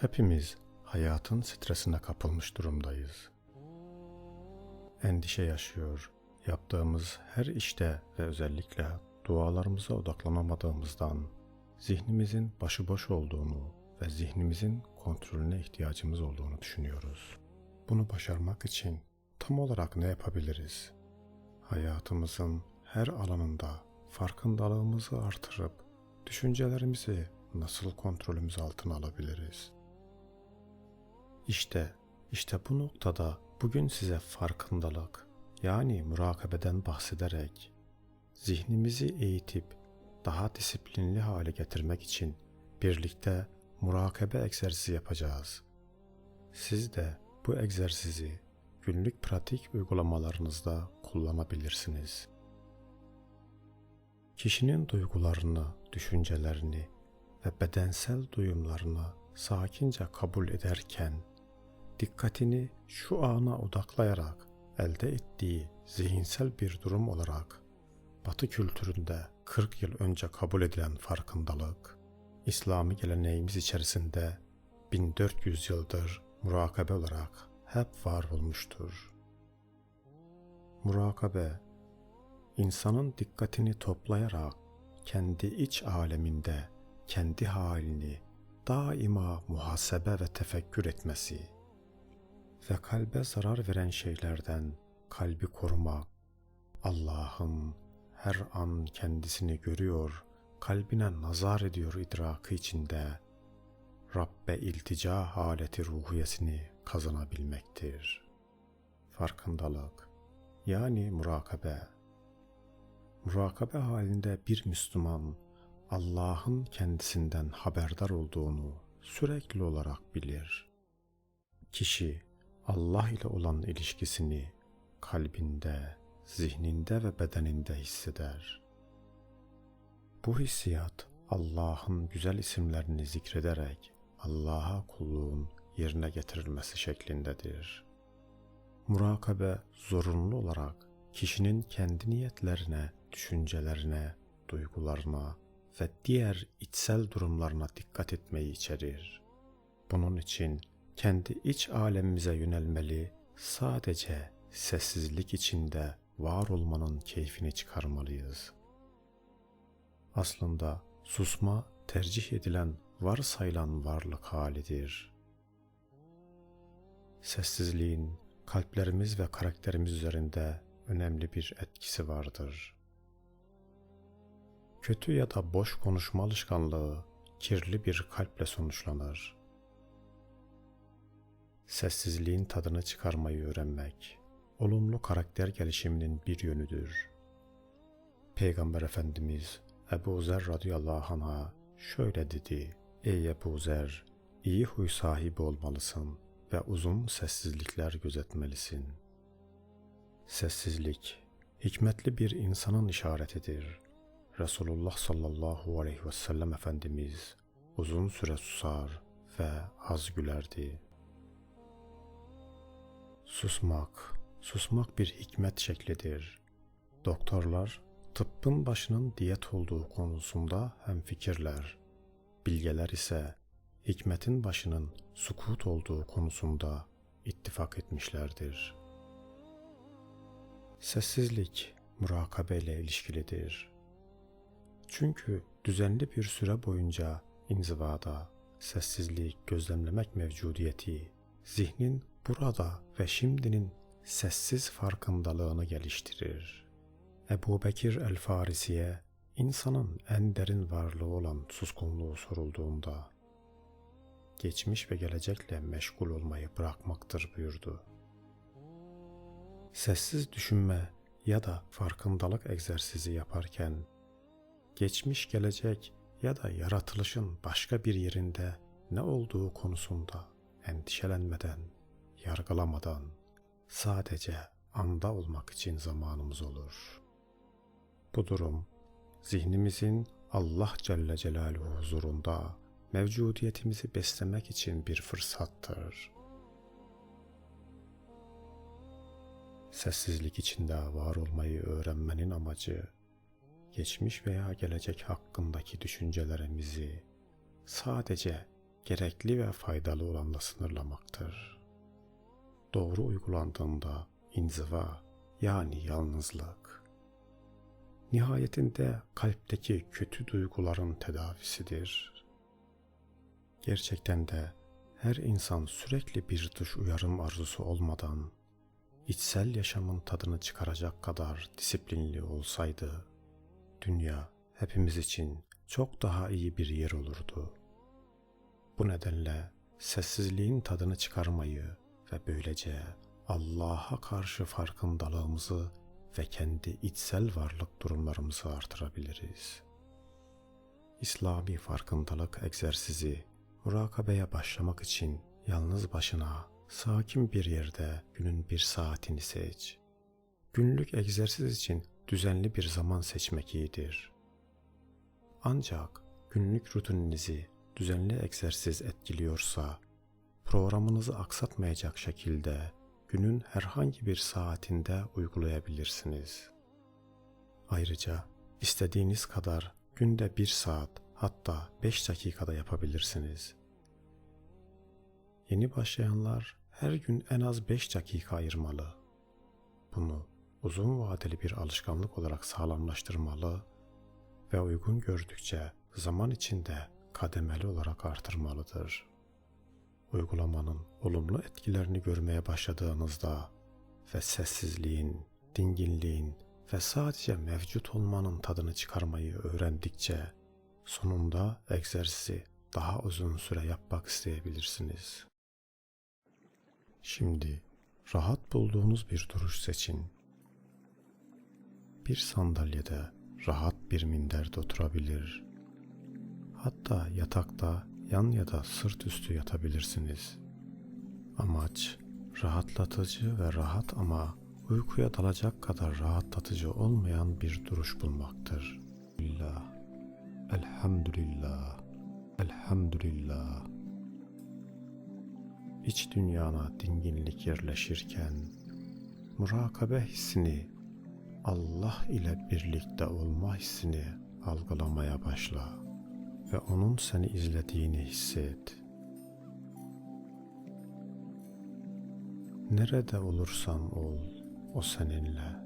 Hepimiz hayatın stresine kapılmış durumdayız. Endişe yaşıyor. Yaptığımız her işte ve özellikle dualarımıza odaklanamadığımızdan zihnimizin başıboş olduğunu ve zihnimizin kontrolüne ihtiyacımız olduğunu düşünüyoruz. Bunu başarmak için tam olarak ne yapabiliriz? Hayatımızın her alanında farkındalığımızı artırıp düşüncelerimizi nasıl kontrolümüz altına alabiliriz? İşte, işte bu noktada bugün size farkındalık yani murakabeden bahsederek zihnimizi eğitip daha disiplinli hale getirmek için birlikte murakabe egzersizi yapacağız. Siz de bu egzersizi günlük pratik uygulamalarınızda kullanabilirsiniz. Kişinin duygularını, düşüncelerini ve bedensel duyumlarını sakince kabul ederken dikkatini şu ana odaklayarak elde ettiği zihinsel bir durum olarak Batı kültüründe 40 yıl önce kabul edilen farkındalık, İslami geleneğimiz içerisinde 1400 yıldır murakabe olarak hep var olmuştur. Murakabe, insanın dikkatini toplayarak kendi iç aleminde kendi halini daima muhasebe ve tefekkür etmesi ve kalbe zarar veren şeylerden kalbi korumak, Allah'ın her an kendisini görüyor, kalbine nazar ediyor idrakı içinde Rabbe iltica haleti ruhiyesini kazanabilmektir. Farkındalık yani murakabe. Murakabe halinde bir Müslüman Allah'ın kendisinden haberdar olduğunu sürekli olarak bilir. Kişi Allah ile olan ilişkisini kalbinde, zihninde ve bedeninde hisseder. Bu hissiyat Allah'ın güzel isimlerini zikrederek Allah'a kulluğun yerine getirilmesi şeklindedir. Murakabe zorunlu olarak kişinin kendi niyetlerine, düşüncelerine, duygularına ve diğer içsel durumlarına dikkat etmeyi içerir. Bunun için kendi iç alemimize yönelmeli, sadece sessizlik içinde var olmanın keyfini çıkarmalıyız. Aslında susma tercih edilen varsayılan varlık halidir. Sessizliğin kalplerimiz ve karakterimiz üzerinde önemli bir etkisi vardır. Kötü ya da boş konuşma alışkanlığı kirli bir kalple sonuçlanır. Sessizliğin tadını çıkarmayı öğrenmek, olumlu karakter gelişiminin bir yönüdür. Peygamber Efendimiz Ebu Zer radıyallahu anh'a şöyle dedi. Ey Ebu Zer, iyi huy sahibi olmalısın ve uzun sessizlikler gözetmelisin. Sessizlik, hikmetli bir insanın işaretidir. Resulullah sallallahu aleyhi ve sellem Efendimiz uzun süre susar ve az gülerdi. Susmak, susmak bir hikmet şeklidir. Doktorlar tıbbın başının diyet olduğu konusunda hemfikirler. Bilgeler ise hikmetin başının sukut olduğu konusunda ittifak etmişlerdir. Sessizlik murakabe ile ilişkilidir. Çünkü düzenli bir süre boyunca inzivada sessizlik gözlemlemek mevcudiyeti zihnin burada ve şimdinin sessiz farkındalığını geliştirir. Ebu Bekir el-Farisi'ye insanın en derin varlığı olan suskunluğu sorulduğunda geçmiş ve gelecekle meşgul olmayı bırakmaktır buyurdu. Sessiz düşünme ya da farkındalık egzersizi yaparken geçmiş gelecek ya da yaratılışın başka bir yerinde ne olduğu konusunda endişelenmeden, yargılamadan sadece anda olmak için zamanımız olur. Bu durum zihnimizin Allah Celle Celaluhu huzurunda mevcudiyetimizi beslemek için bir fırsattır. Sessizlik içinde var olmayı öğrenmenin amacı geçmiş veya gelecek hakkındaki düşüncelerimizi sadece gerekli ve faydalı olanla sınırlamaktır. Doğru uygulandığında inziva yani yalnızlık, nihayetinde kalpteki kötü duyguların tedavisidir. Gerçekten de her insan sürekli bir dış uyarım arzusu olmadan içsel yaşamın tadını çıkaracak kadar disiplinli olsaydı, dünya hepimiz için çok daha iyi bir yer olurdu. Bu nedenle sessizliğin tadını çıkarmayı ve böylece Allah'a karşı farkındalığımızı ve kendi içsel varlık durumlarımızı artırabiliriz. İslami farkındalık egzersizi murakabeye başlamak için yalnız başına sakin bir yerde günün bir saatini seç. Günlük egzersiz için düzenli bir zaman seçmek iyidir. Ancak günlük rutininizi düzenli egzersiz etkiliyorsa, programınızı aksatmayacak şekilde günün herhangi bir saatinde uygulayabilirsiniz. Ayrıca istediğiniz kadar günde bir saat hatta 5 dakikada yapabilirsiniz. Yeni başlayanlar her gün en az 5 dakika ayırmalı. Bunu uzun vadeli bir alışkanlık olarak sağlamlaştırmalı ve uygun gördükçe zaman içinde kademeli olarak artırmalıdır. Uygulamanın olumlu etkilerini görmeye başladığınızda ve sessizliğin, dinginliğin ve sadece mevcut olmanın tadını çıkarmayı öğrendikçe sonunda egzersizi daha uzun süre yapmak isteyebilirsiniz. Şimdi rahat bulduğunuz bir duruş seçin. Bir sandalyede rahat bir minderde oturabilir. Hatta yatakta yan ya da sırt üstü yatabilirsiniz. Amaç rahatlatıcı ve rahat ama uykuya dalacak kadar rahatlatıcı olmayan bir duruş bulmaktır. Billah. Elhamdülillah. Elhamdülillah. İç dünyana dinginlik yerleşirken murakabe hissini Allah ile birlikte olma hissini algılamaya başla ve onun seni izlediğini hisset. Nerede olursan ol, o seninle.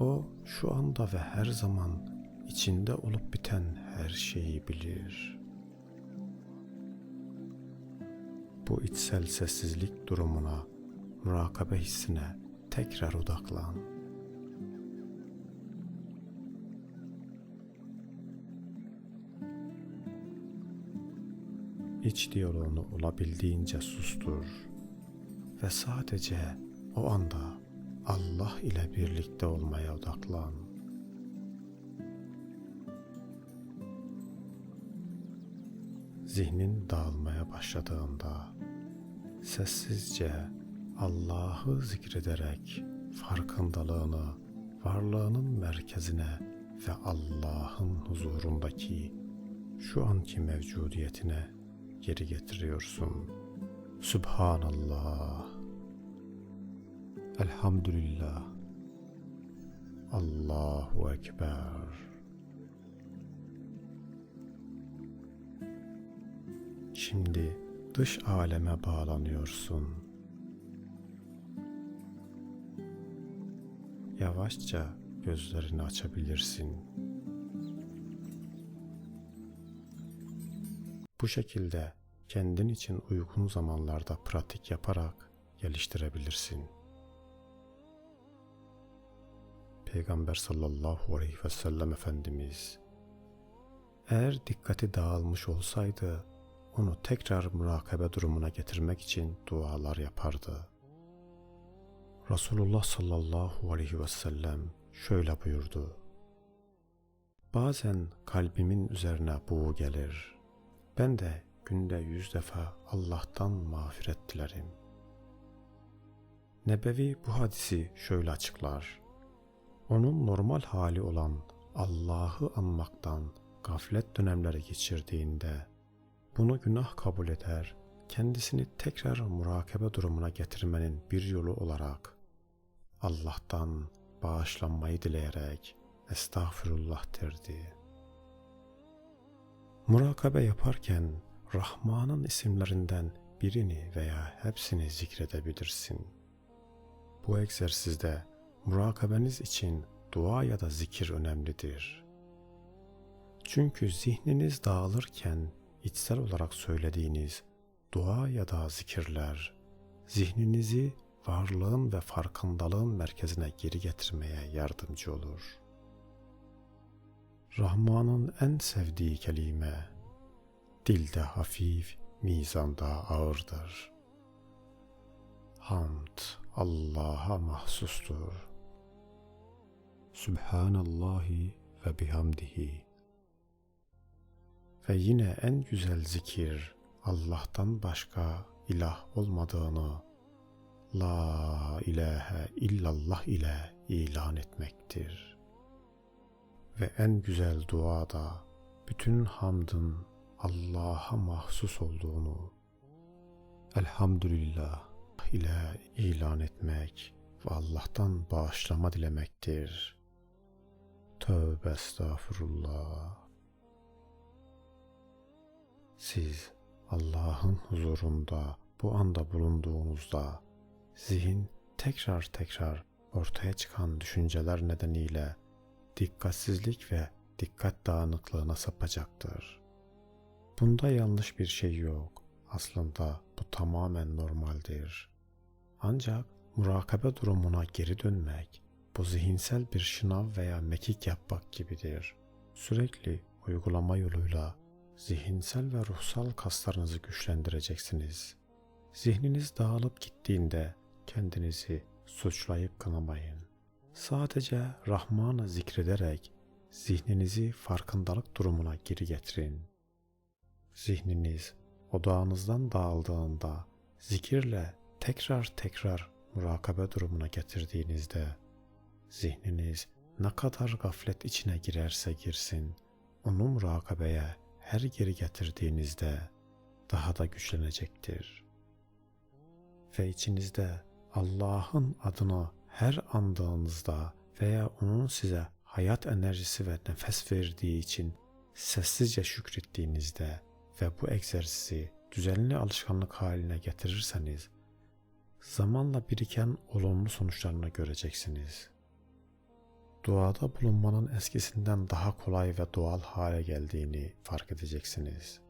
O şu anda ve her zaman içinde olup biten her şeyi bilir. Bu içsel sessizlik durumuna, murakabe hissine tekrar odaklan. İç diyaloğunu olabildiğince sustur ve sadece o anda Allah ile birlikte olmaya odaklan. Zihnin dağılmaya başladığında sessizce Allah'ı zikrederek farkındalığını varlığının merkezine ve Allah'ın huzurundaki şu anki mevcudiyetine geri getiriyorsun. Subhanallah. Elhamdülillah. Allahu Ekber. Şimdi dış aleme bağlanıyorsun. Yavaşça gözlerini açabilirsin. Bu şekilde kendin için uygun zamanlarda pratik yaparak geliştirebilirsin. Peygamber sallallahu aleyhi ve sellem Efendimiz eğer dikkati dağılmış olsaydı onu tekrar murakabe durumuna getirmek için dualar yapardı. Resulullah sallallahu aleyhi ve sellem şöyle buyurdu. Bazen kalbimin üzerine buğu gelir. Ben de günde yüz defa Allah'tan mağfiret dilerim. Nebevi bu hadisi şöyle açıklar. Onun normal hali olan Allah'ı anmaktan gaflet dönemleri geçirdiğinde bunu günah kabul eder, kendisini tekrar murakabe durumuna getirmenin bir yolu olarak Allah'tan bağışlanmayı dileyerek estağfirullah derdi. Murakabe yaparken Rahman'ın isimlerinden birini veya hepsini zikredebilirsin. Bu egzersizde murakabeniz için dua ya da zikir önemlidir. Çünkü zihniniz dağılırken içsel olarak söylediğiniz dua ya da zikirler zihninizi varlığın ve farkındalığın merkezine geri getirmeye yardımcı olur. Rahman'ın en sevdiği kelime dilde hafif, mizanda ağırdır. Hamd Allah'a mahsustur. Sübhanallahi ve bihamdihi. Ve yine en güzel zikir Allah'tan başka ilah olmadığını La ilahe illallah ile ilan etmektir. Ve en güzel dua da bütün hamdın Allah'a mahsus olduğunu elhamdülillah ile ilan etmek ve Allah'tan bağışlama dilemektir. Tövbe estağfurullah. Siz Allah'ın huzurunda bu anda bulunduğunuzda zihin tekrar tekrar ortaya çıkan düşünceler nedeniyle dikkatsizlik ve dikkat dağınıklığına sapacaktır. Bunda yanlış bir şey yok. Aslında bu tamamen normaldir. Ancak murakabe durumuna geri dönmek, bu zihinsel bir şınav veya mekik yapmak gibidir. Sürekli uygulama yoluyla zihinsel ve ruhsal kaslarınızı güçlendireceksiniz. Zihniniz dağılıp gittiğinde kendinizi suçlayıp kınamayın. Sadece Rahman'ı zikrederek zihninizi farkındalık durumuna geri getirin. Zihniniz odağınızdan dağıldığında zikirle tekrar tekrar murakabe durumuna getirdiğinizde zihniniz ne kadar gaflet içine girerse girsin onu murakabeye her geri getirdiğinizde daha da güçlenecektir. Ve içinizde Allah'ın adını her andığınızda veya onun size hayat enerjisi ve nefes verdiği için sessizce şükrettiğinizde ve bu egzersizi düzenli alışkanlık haline getirirseniz zamanla biriken olumlu sonuçlarını göreceksiniz. Duada bulunmanın eskisinden daha kolay ve doğal hale geldiğini fark edeceksiniz.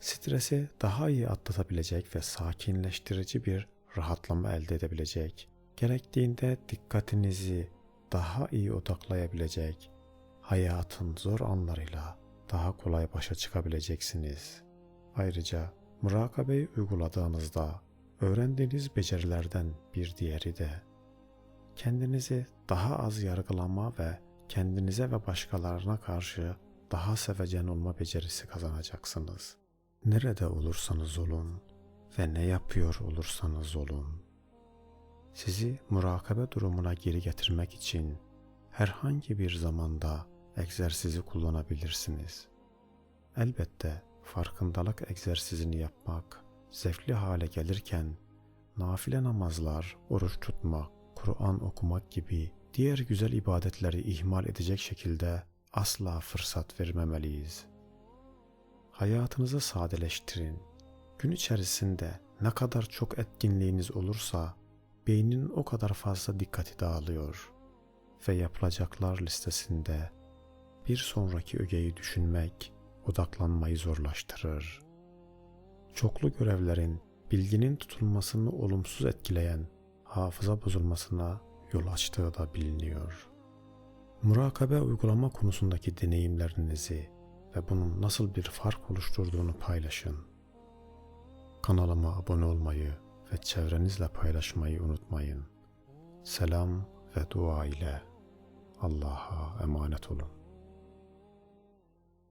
Stresi daha iyi atlatabilecek ve sakinleştirici bir rahatlama elde edebilecek, gerektiğinde dikkatinizi daha iyi odaklayabilecek, hayatın zor anlarıyla daha kolay başa çıkabileceksiniz. Ayrıca murakabeyi uyguladığınızda öğrendiğiniz becerilerden bir diğeri de kendinizi daha az yargılama ve kendinize ve başkalarına karşı daha sevecen olma becerisi kazanacaksınız. Nerede olursanız olun ve ne yapıyor olursanız olun. Sizi murakabe durumuna geri getirmek için herhangi bir zamanda egzersizi kullanabilirsiniz. Elbette farkındalık egzersizini yapmak zevkli hale gelirken nafile namazlar, oruç tutmak, Kur'an okumak gibi diğer güzel ibadetleri ihmal edecek şekilde asla fırsat vermemeliyiz. Hayatınızı sadeleştirin. Gün içerisinde ne kadar çok etkinliğiniz olursa beynin o kadar fazla dikkati dağılıyor ve yapılacaklar listesinde bir sonraki ögeyi düşünmek odaklanmayı zorlaştırır. Çoklu görevlerin bilginin tutulmasını olumsuz etkileyen hafıza bozulmasına yol açtığı da biliniyor. Murakabe uygulama konusundaki deneyimlerinizi ve bunun nasıl bir fark oluşturduğunu paylaşın. Kanalıma abone olmayı ve çevrenizle paylaşmayı unutmayın. Selam ve dua ile Allah'a emanet olun.